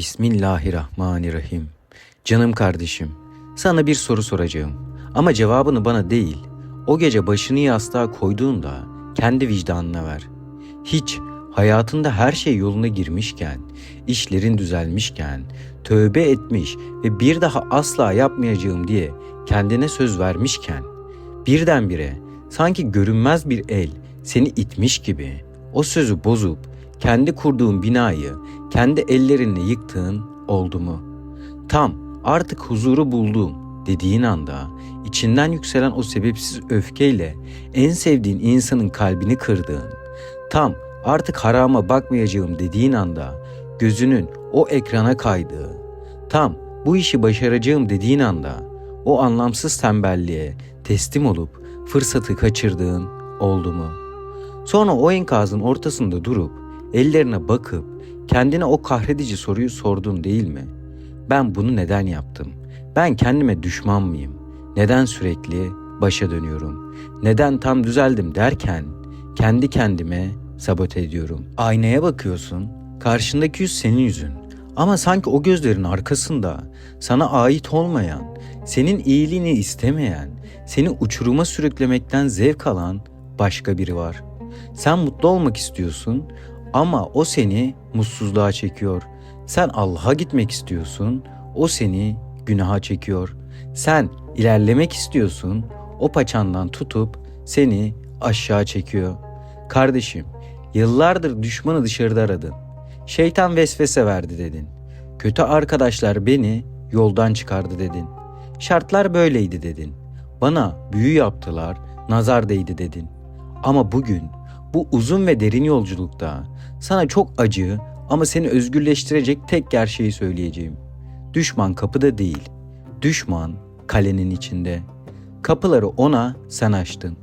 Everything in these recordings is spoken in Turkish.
Bismillahirrahmanirrahim. Canım kardeşim, sana bir soru soracağım. Ama cevabını bana değil, o gece başını yastığa koyduğunda kendi vicdanına ver. Hiç hayatında her şey yoluna girmişken, işlerin düzelmişken, tövbe etmiş ve bir daha asla yapmayacağım diye kendine söz vermişken, birdenbire sanki görünmez bir el seni itmiş gibi o sözü bozup kendi kurduğun binayı kendi ellerinle yıktığın oldu mu? Tam artık huzuru buldum dediğin anda içinden yükselen o sebepsiz öfkeyle en sevdiğin insanın kalbini kırdığın, tam artık harama bakmayacağım dediğin anda gözünün o ekrana kaydığı, tam bu işi başaracağım dediğin anda o anlamsız tembelliğe teslim olup fırsatı kaçırdığın oldu mu? Sonra o enkazın ortasında durup ellerine bakıp kendine o kahredici soruyu sordun değil mi? Ben bunu neden yaptım? Ben kendime düşman mıyım? Neden sürekli başa dönüyorum? Neden tam düzeldim derken kendi kendime sabote ediyorum. Aynaya bakıyorsun, karşındaki yüz senin yüzün. Ama sanki o gözlerin arkasında sana ait olmayan, senin iyiliğini istemeyen, seni uçuruma sürüklemekten zevk alan başka biri var. Sen mutlu olmak istiyorsun ama o seni mutsuzluğa çekiyor. Sen Allah'a gitmek istiyorsun, o seni günaha çekiyor. Sen ilerlemek istiyorsun, o paçandan tutup seni aşağı çekiyor. Kardeşim, yıllardır düşmanı dışarıda aradın. Şeytan vesvese verdi dedin. Kötü arkadaşlar beni yoldan çıkardı dedin. Şartlar böyleydi dedin. Bana büyü yaptılar, nazar değdi dedin. Ama bugün bu uzun ve derin yolculukta sana çok acı ama seni özgürleştirecek tek gerçeği söyleyeceğim. Düşman kapıda değil. Düşman kalenin içinde. Kapıları ona sen açtın.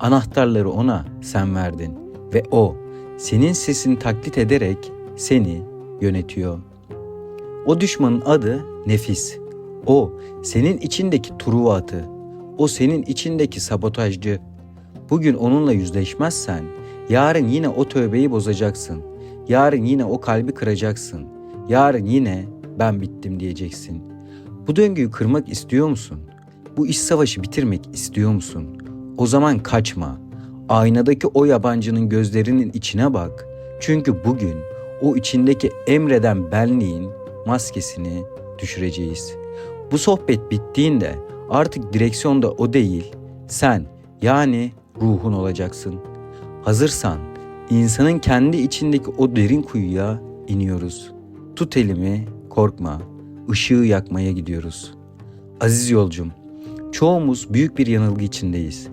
Anahtarları ona sen verdin ve o senin sesini taklit ederek seni yönetiyor. O düşmanın adı nefis. O senin içindeki truva atı. O senin içindeki sabotajcı. Bugün onunla yüzleşmezsen yarın yine o tövbeyi bozacaksın. Yarın yine o kalbi kıracaksın. Yarın yine ben bittim diyeceksin. Bu döngüyü kırmak istiyor musun? Bu iş savaşı bitirmek istiyor musun? O zaman kaçma. Aynadaki o yabancının gözlerinin içine bak. Çünkü bugün o içindeki emreden benliğin maskesini düşüreceğiz. Bu sohbet bittiğinde artık direksiyonda o değil, sen yani ruhun olacaksın. Hazırsan insanın kendi içindeki o derin kuyuya iniyoruz. Tut elimi, korkma. Işığı yakmaya gidiyoruz. Aziz yolcum, çoğumuz büyük bir yanılgı içindeyiz.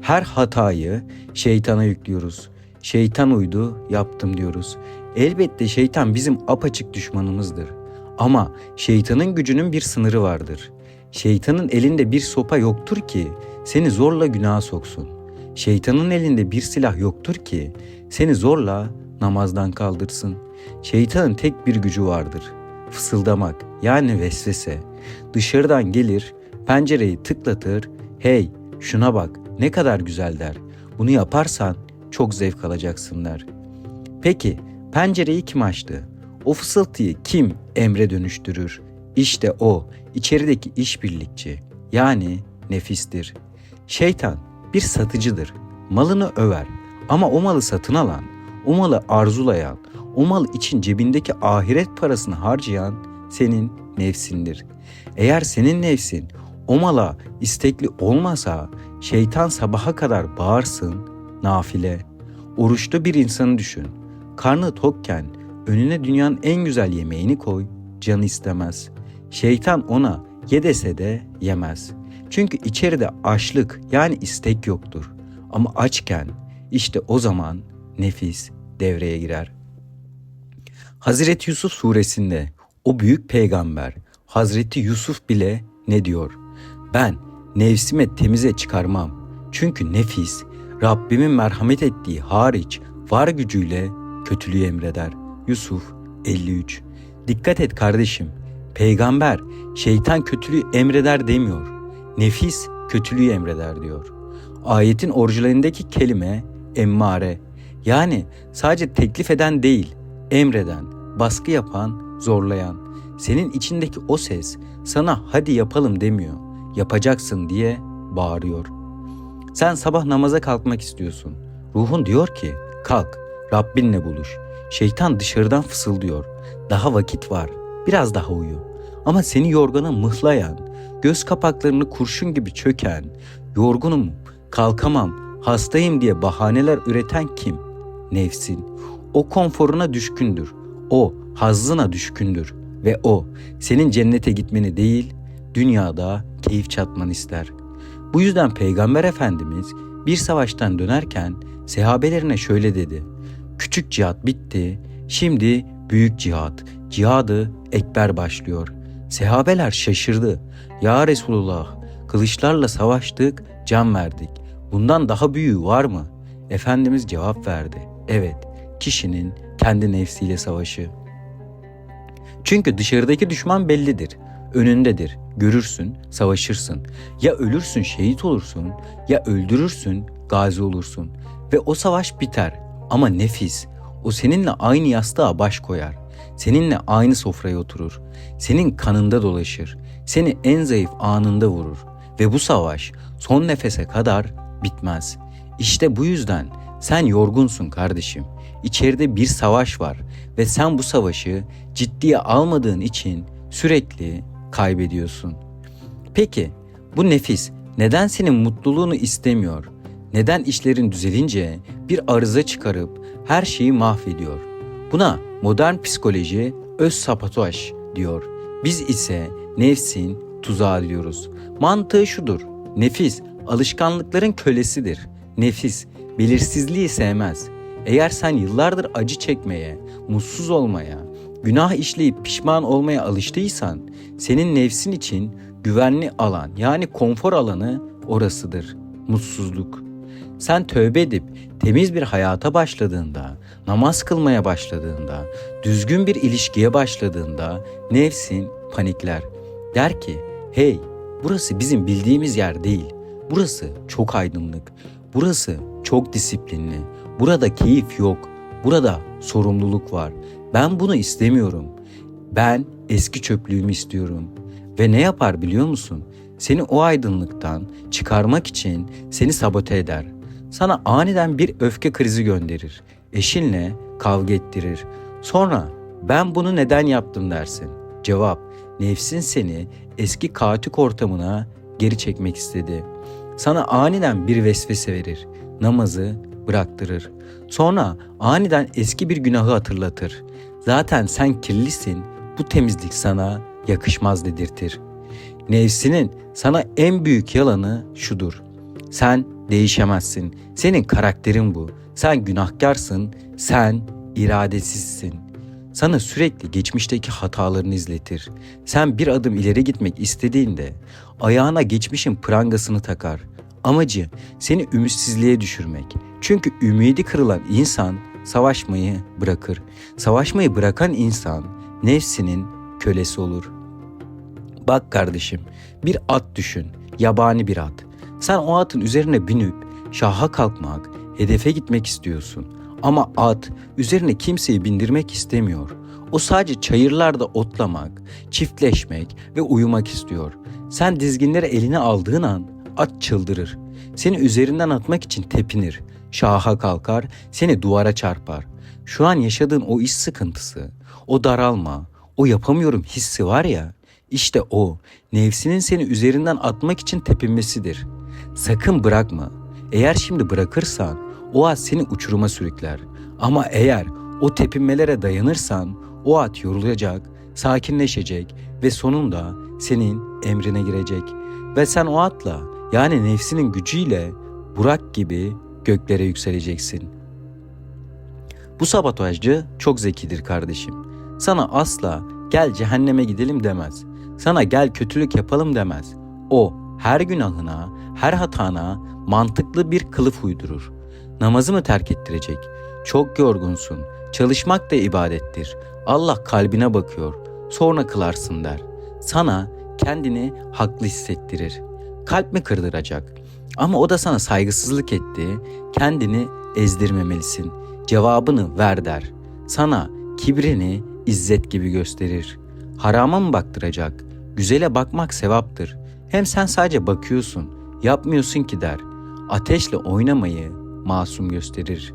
Her hatayı şeytana yüklüyoruz. Şeytan uydu, yaptım diyoruz. Elbette şeytan bizim apaçık düşmanımızdır. Ama şeytanın gücünün bir sınırı vardır. Şeytanın elinde bir sopa yoktur ki seni zorla günaha soksun. Şeytanın elinde bir silah yoktur ki seni zorla namazdan kaldırsın. Şeytanın tek bir gücü vardır. Fısıldamak yani vesvese. Dışarıdan gelir, pencereyi tıklatır, hey şuna bak ne kadar güzel der. Bunu yaparsan çok zevk alacaksın der. Peki pencereyi kim açtı? O fısıltıyı kim emre dönüştürür? İşte o içerideki işbirlikçi yani nefistir. Şeytan bir satıcıdır. Malını över ama o malı satın alan, o malı arzulayan, o mal için cebindeki ahiret parasını harcayan senin nefsindir. Eğer senin nefsin o mala istekli olmasa şeytan sabaha kadar bağırsın nafile. Oruçlu bir insanı düşün. Karnı tokken önüne dünyanın en güzel yemeğini koy, canı istemez. Şeytan ona ye de yemez. Çünkü içeride açlık yani istek yoktur. Ama açken işte o zaman nefis devreye girer. Hazreti Yusuf suresinde o büyük peygamber Hazreti Yusuf bile ne diyor? Ben nefsime temize çıkarmam. Çünkü nefis Rabbimin merhamet ettiği hariç var gücüyle kötülüğü emreder. Yusuf 53 Dikkat et kardeşim. Peygamber şeytan kötülüğü emreder demiyor. Nefis kötülüğü emreder diyor. Ayetin orijinalindeki kelime emmare. Yani sadece teklif eden değil, emreden, baskı yapan zorlayan, senin içindeki o ses sana hadi yapalım demiyor, yapacaksın diye bağırıyor. Sen sabah namaza kalkmak istiyorsun. Ruhun diyor ki kalk Rabbinle buluş. Şeytan dışarıdan fısıldıyor. Daha vakit var. Biraz daha uyu. Ama seni yorgana mıhlayan, göz kapaklarını kurşun gibi çöken, yorgunum, kalkamam, hastayım diye bahaneler üreten kim? Nefsin. O konforuna düşkündür. O hazzına düşkündür. Ve o senin cennete gitmeni değil, dünyada keyif çatmanı ister. Bu yüzden Peygamber Efendimiz bir savaştan dönerken sehabelerine şöyle dedi. Küçük cihat bitti, şimdi büyük cihat, cihadı ekber başlıyor. Sehabeler şaşırdı. Ya Resulullah, kılıçlarla savaştık, can verdik. Bundan daha büyüğü var mı? Efendimiz cevap verdi. Evet, kişinin kendi nefsiyle savaşı. Çünkü dışarıdaki düşman bellidir. Önündedir. Görürsün, savaşırsın. Ya ölürsün, şehit olursun, ya öldürürsün, gazi olursun. Ve o savaş biter. Ama nefis, o seninle aynı yastığa baş koyar. Seninle aynı sofraya oturur. Senin kanında dolaşır. Seni en zayıf anında vurur. Ve bu savaş son nefese kadar bitmez. İşte bu yüzden sen yorgunsun kardeşim. İçeride bir savaş var ve sen bu savaşı ciddiye almadığın için sürekli kaybediyorsun. Peki bu nefis neden senin mutluluğunu istemiyor? Neden işlerin düzelince bir arıza çıkarıp her şeyi mahvediyor? Buna modern psikoloji öz sabotaj diyor. Biz ise nefsin tuzağı diyoruz. Mantığı şudur. Nefis alışkanlıkların kölesidir. Nefis belirsizliği sevmez. Eğer sen yıllardır acı çekmeye, mutsuz olmaya, günah işleyip pişman olmaya alıştıysan, senin nefsin için güvenli alan yani konfor alanı orasıdır. Mutsuzluk. Sen tövbe edip temiz bir hayata başladığında, namaz kılmaya başladığında, düzgün bir ilişkiye başladığında nefsin panikler. Der ki, hey burası bizim bildiğimiz yer değil. Burası çok aydınlık. Burası çok disiplinli. Burada keyif yok. Burada sorumluluk var. Ben bunu istemiyorum. Ben eski çöplüğümü istiyorum. Ve ne yapar biliyor musun? Seni o aydınlıktan çıkarmak için seni sabote eder. Sana aniden bir öfke krizi gönderir. Eşinle kavga ettirir. Sonra ben bunu neden yaptım dersin. Cevap nefsin seni eski kaotik ortamına geri çekmek istedi. Sana aniden bir vesvese verir. Namazı bıraktırır. Sonra aniden eski bir günahı hatırlatır. Zaten sen kirlisin. Bu temizlik sana yakışmaz dedirtir. Nefsinin sana en büyük yalanı şudur. Sen değişemezsin. Senin karakterin bu. Sen günahkarsın. Sen iradesizsin. Sana sürekli geçmişteki hatalarını izletir. Sen bir adım ileri gitmek istediğinde ayağına geçmişin prangasını takar. Amacı seni ümitsizliğe düşürmek. Çünkü ümidi kırılan insan savaşmayı bırakır. Savaşmayı bırakan insan nefsinin kölesi olur. Bak kardeşim, bir at düşün, yabani bir at. Sen o atın üzerine binip şaha kalkmak, hedefe gitmek istiyorsun. Ama at üzerine kimseyi bindirmek istemiyor. O sadece çayırlarda otlamak, çiftleşmek ve uyumak istiyor. Sen dizginleri eline aldığın an at çıldırır. Seni üzerinden atmak için tepinir. Şaha kalkar, seni duvara çarpar. Şu an yaşadığın o iş sıkıntısı, o daralma, o yapamıyorum hissi var ya, işte o nefsinin seni üzerinden atmak için tepinmesidir. Sakın bırakma. Eğer şimdi bırakırsan o at seni uçuruma sürükler. Ama eğer o tepinmelere dayanırsan o at yorulacak, sakinleşecek ve sonunda senin emrine girecek. Ve sen o atla yani nefsinin gücüyle Burak gibi göklere yükseleceksin. Bu sabotajcı çok zekidir kardeşim. Sana asla gel cehenneme gidelim demez. Sana gel kötülük yapalım demez. O her günahına, her hatana mantıklı bir kılıf uydurur. Namazı mı terk ettirecek? Çok yorgunsun. Çalışmak da ibadettir. Allah kalbine bakıyor. Sonra kılarsın der. Sana kendini haklı hissettirir. Kalp mi kırdıracak? Ama o da sana saygısızlık etti. Kendini ezdirmemelisin. Cevabını ver der. Sana kibrini izzet gibi gösterir. Harama mı baktıracak? Güzele bakmak sevaptır. Hem sen sadece bakıyorsun, yapmıyorsun ki der. Ateşle oynamayı masum gösterir.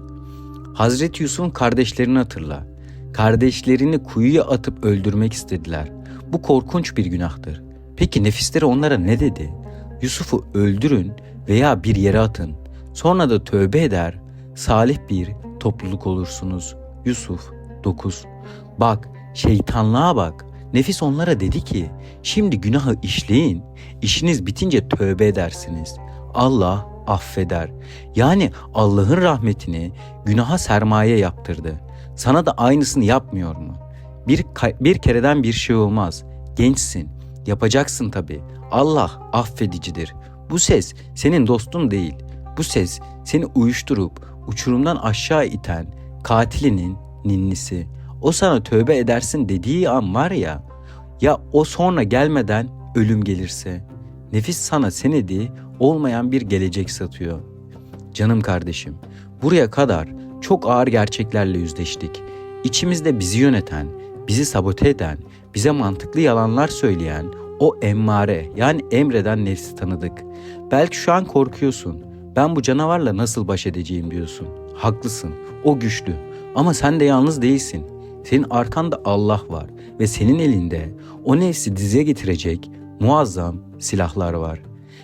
Hazreti Yusuf'un kardeşlerini hatırla. Kardeşlerini kuyuya atıp öldürmek istediler. Bu korkunç bir günahtır. Peki nefisleri onlara ne dedi? Yusuf'u öldürün veya bir yere atın. Sonra da tövbe eder, salih bir topluluk olursunuz. Yusuf 9 Bak şeytanlığa bak. Nefis onlara dedi ki şimdi günahı işleyin. işiniz bitince tövbe edersiniz. Allah affeder. Yani Allah'ın rahmetini günaha sermaye yaptırdı. Sana da aynısını yapmıyor mu? Bir, bir kereden bir şey olmaz. Gençsin. Yapacaksın tabii. Allah affedicidir. Bu ses senin dostun değil. Bu ses seni uyuşturup uçurumdan aşağı iten katilinin ninnisi. O sana tövbe edersin dediği an var ya, ya o sonra gelmeden ölüm gelirse. Nefis sana senedi olmayan bir gelecek satıyor. Canım kardeşim, buraya kadar çok ağır gerçeklerle yüzleştik. İçimizde bizi yöneten, bizi sabote eden, bize mantıklı yalanlar söyleyen o emmare yani emreden nefsi tanıdık. Belki şu an korkuyorsun. Ben bu canavarla nasıl baş edeceğim diyorsun. Haklısın. O güçlü. Ama sen de yalnız değilsin. Senin arkanda Allah var ve senin elinde o nefsi dize getirecek muazzam silahlar var.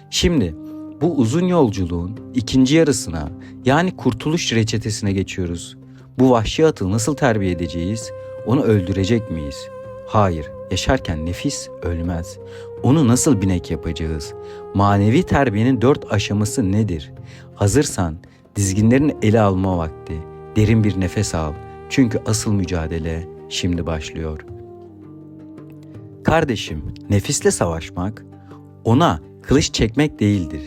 Şimdi bu uzun yolculuğun ikinci yarısına yani kurtuluş reçetesine geçiyoruz. Bu vahşi atı nasıl terbiye edeceğiz? Onu öldürecek miyiz? Hayır, yaşarken nefis ölmez. Onu nasıl binek yapacağız? Manevi terbiyenin dört aşaması nedir? Hazırsan dizginlerini ele alma vakti. Derin bir nefes al. Çünkü asıl mücadele şimdi başlıyor. Kardeşim, nefisle savaşmak ona kılıç çekmek değildir.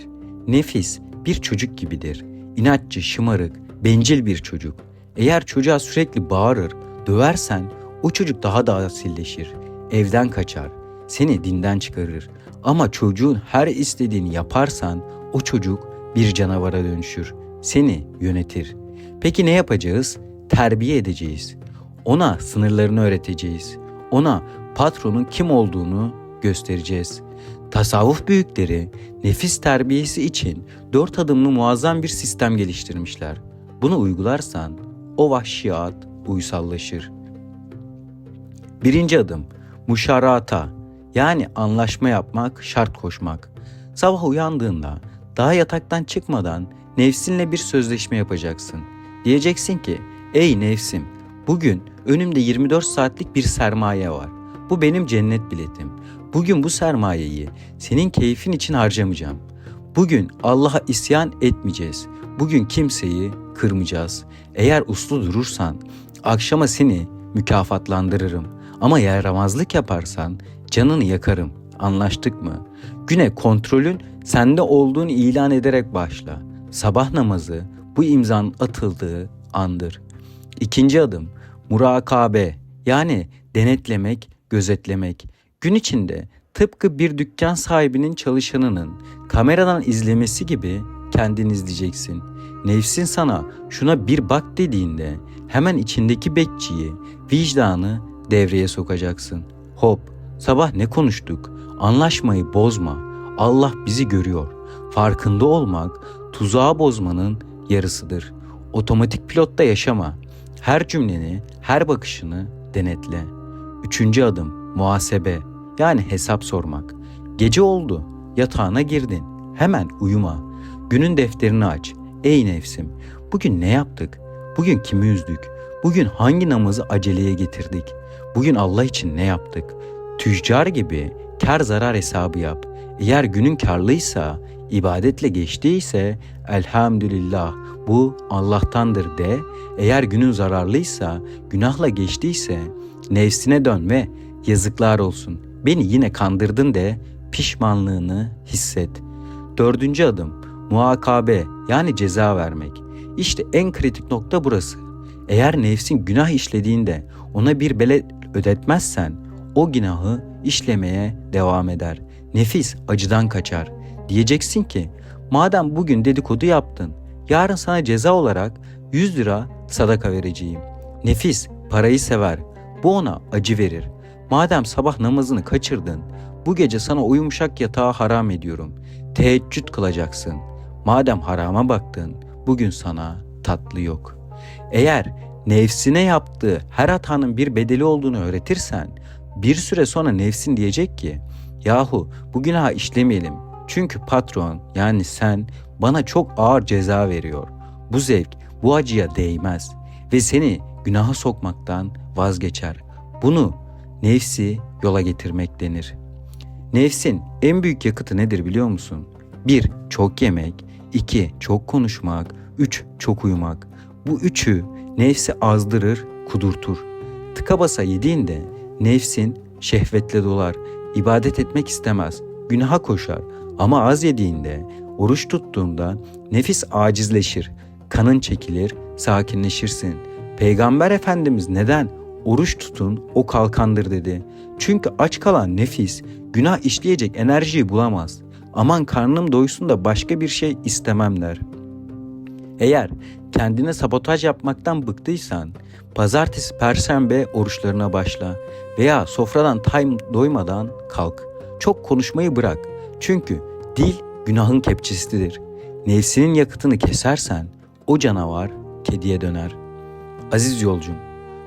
Nefis bir çocuk gibidir. İnatçı, şımarık, bencil bir çocuk. Eğer çocuğa sürekli bağırır, döversen o çocuk daha da asilleşir. Evden kaçar, seni dinden çıkarır. Ama çocuğun her istediğini yaparsan o çocuk bir canavara dönüşür. Seni yönetir. Peki ne yapacağız? Terbiye edeceğiz. Ona sınırlarını öğreteceğiz. Ona patronun kim olduğunu göstereceğiz. Tasavvuf büyükleri nefis terbiyesi için dört adımlı muazzam bir sistem geliştirmişler. Bunu uygularsan o vahşi at uysallaşır. Birinci adım muşarata yani anlaşma yapmak, şart koşmak. Sabah uyandığında daha yataktan çıkmadan nefsinle bir sözleşme yapacaksın. Diyeceksin ki ey nefsim bugün önümde 24 saatlik bir sermaye var. Bu benim cennet biletim. Bugün bu sermayeyi senin keyfin için harcamayacağım. Bugün Allah'a isyan etmeyeceğiz. Bugün kimseyi kırmayacağız. Eğer uslu durursan akşama seni mükafatlandırırım. Ama yaramazlık yaparsan canını yakarım. Anlaştık mı? Güne kontrolün sende olduğunu ilan ederek başla. Sabah namazı bu imzanın atıldığı andır. İkinci adım murakabe yani denetlemek, gözetlemek. Gün içinde tıpkı bir dükkan sahibinin çalışanının kameradan izlemesi gibi kendini izleyeceksin. Nefsin sana şuna bir bak dediğinde hemen içindeki bekçiyi, vicdanı devreye sokacaksın. Hop, sabah ne konuştuk? Anlaşmayı bozma. Allah bizi görüyor. Farkında olmak tuzağı bozmanın yarısıdır. Otomatik pilotta yaşama. Her cümleni, her bakışını denetle. Üçüncü adım muhasebe yani hesap sormak. Gece oldu, yatağına girdin. Hemen uyuma. Günün defterini aç. Ey nefsim, bugün ne yaptık? Bugün kimi üzdük? Bugün hangi namazı aceleye getirdik? Bugün Allah için ne yaptık? Tüccar gibi kar zarar hesabı yap. Eğer günün karlıysa, ibadetle geçtiyse elhamdülillah bu Allah'tandır de. Eğer günün zararlıysa, günahla geçtiyse nefsine dön ve yazıklar olsun. Beni yine kandırdın de pişmanlığını hisset. Dördüncü adım muhakabe yani ceza vermek. İşte en kritik nokta burası. Eğer nefsin günah işlediğinde ona bir belet ödetmezsen o günahı işlemeye devam eder. Nefis acıdan kaçar. Diyeceksin ki madem bugün dedikodu yaptın yarın sana ceza olarak 100 lira sadaka vereceğim. Nefis parayı sever. Bu ona acı verir. Madem sabah namazını kaçırdın, bu gece sana o yumuşak yatağı haram ediyorum. Teheccüd kılacaksın. Madem harama baktın, bugün sana tatlı yok. Eğer nefsine yaptığı her hatanın bir bedeli olduğunu öğretirsen, bir süre sonra nefsin diyecek ki, yahu bu günahı işlemeyelim. Çünkü patron yani sen bana çok ağır ceza veriyor. Bu zevk bu acıya değmez ve seni günaha sokmaktan vazgeçer. Bunu nefsi yola getirmek denir. Nefsin en büyük yakıtı nedir biliyor musun? 1. Çok yemek 2. Çok konuşmak 3. Çok uyumak. Bu üçü nefsi azdırır, kudurtur. Tıka basa yediğinde nefsin şehvetle dolar, ibadet etmek istemez, günaha koşar. Ama az yediğinde, oruç tuttuğunda nefis acizleşir, kanın çekilir, sakinleşirsin. Peygamber Efendimiz neden oruç tutun o kalkandır dedi. Çünkü aç kalan nefis günah işleyecek enerjiyi bulamaz. Aman karnım doysun da başka bir şey istemem der. Eğer kendine sabotaj yapmaktan bıktıysan pazartesi perşembe oruçlarına başla veya sofradan time doymadan kalk. Çok konuşmayı bırak. Çünkü dil günahın kepçesidir. Nefsinin yakıtını kesersen o canavar kediye döner. Aziz yolcum,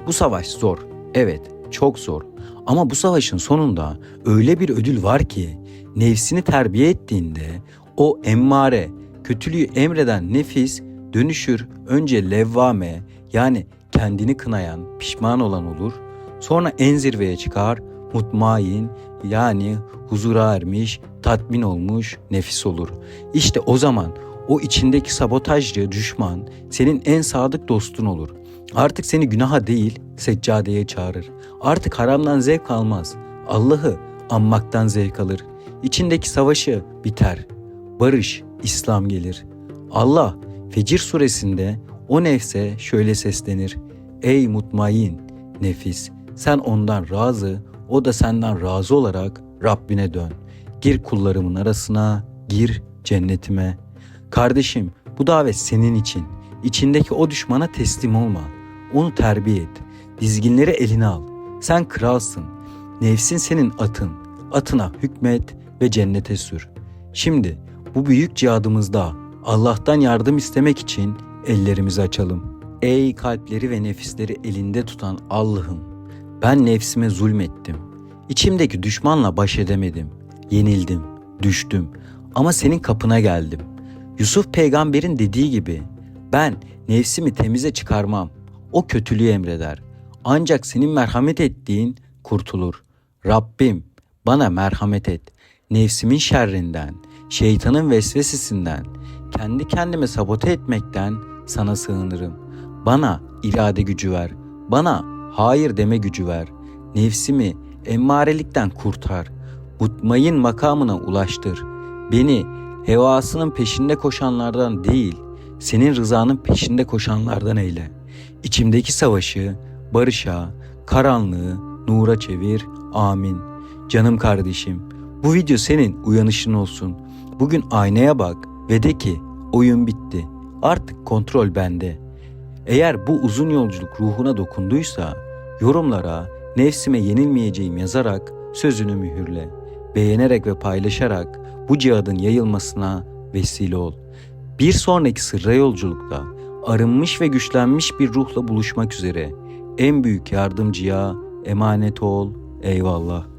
bu savaş zor. Evet, çok zor. Ama bu savaşın sonunda öyle bir ödül var ki nefsini terbiye ettiğinde o emmare, kötülüğü emreden nefis dönüşür önce levvame yani kendini kınayan, pişman olan olur. Sonra en zirveye çıkar, mutmain yani huzura ermiş, tatmin olmuş nefis olur. İşte o zaman o içindeki sabotajcı düşman senin en sadık dostun olur. Artık seni günaha değil seccadeye çağırır. Artık haramdan zevk almaz. Allah'ı anmaktan zevk alır. İçindeki savaşı biter. Barış, İslam gelir. Allah Fecir suresinde o nefse şöyle seslenir. Ey mutmain nefis sen ondan razı o da senden razı olarak Rabbine dön. Gir kullarımın arasına, gir cennetime. Kardeşim bu davet senin için. İçindeki o düşmana teslim olma. Onu terbiye et. Dizginleri eline al. Sen kralsın. Nefsin senin atın. Atına hükmet ve cennete sür. Şimdi bu büyük cihadımızda Allah'tan yardım istemek için ellerimizi açalım. Ey kalpleri ve nefisleri elinde tutan Allah'ım, ben nefsime zulmettim. İçimdeki düşmanla baş edemedim. Yenildim, düştüm ama senin kapına geldim. Yusuf peygamberin dediği gibi ben nefsimi temize çıkarmam. O kötülüğü emreder. Ancak senin merhamet ettiğin kurtulur. Rabbim bana merhamet et. Nefsimin şerrinden, şeytanın vesvesesinden, kendi kendime sabote etmekten sana sığınırım. Bana irade gücü ver. Bana hayır deme gücü ver. Nefsimi emmarelikten kurtar. Mutmain makamına ulaştır. Beni hevasının peşinde koşanlardan değil, senin rızanın peşinde koşanlardan eyle. İçimdeki savaşı barışa, karanlığı nura çevir. Amin. Canım kardeşim, bu video senin uyanışın olsun. Bugün aynaya bak ve de ki oyun bitti. Artık kontrol bende. Eğer bu uzun yolculuk ruhuna dokunduysa yorumlara nefsime yenilmeyeceğim yazarak sözünü mühürle. Beğenerek ve paylaşarak bu cihadın yayılmasına vesile ol. Bir sonraki sırra yolculukta arınmış ve güçlenmiş bir ruhla buluşmak üzere en büyük yardımcıya emanet ol. Eyvallah.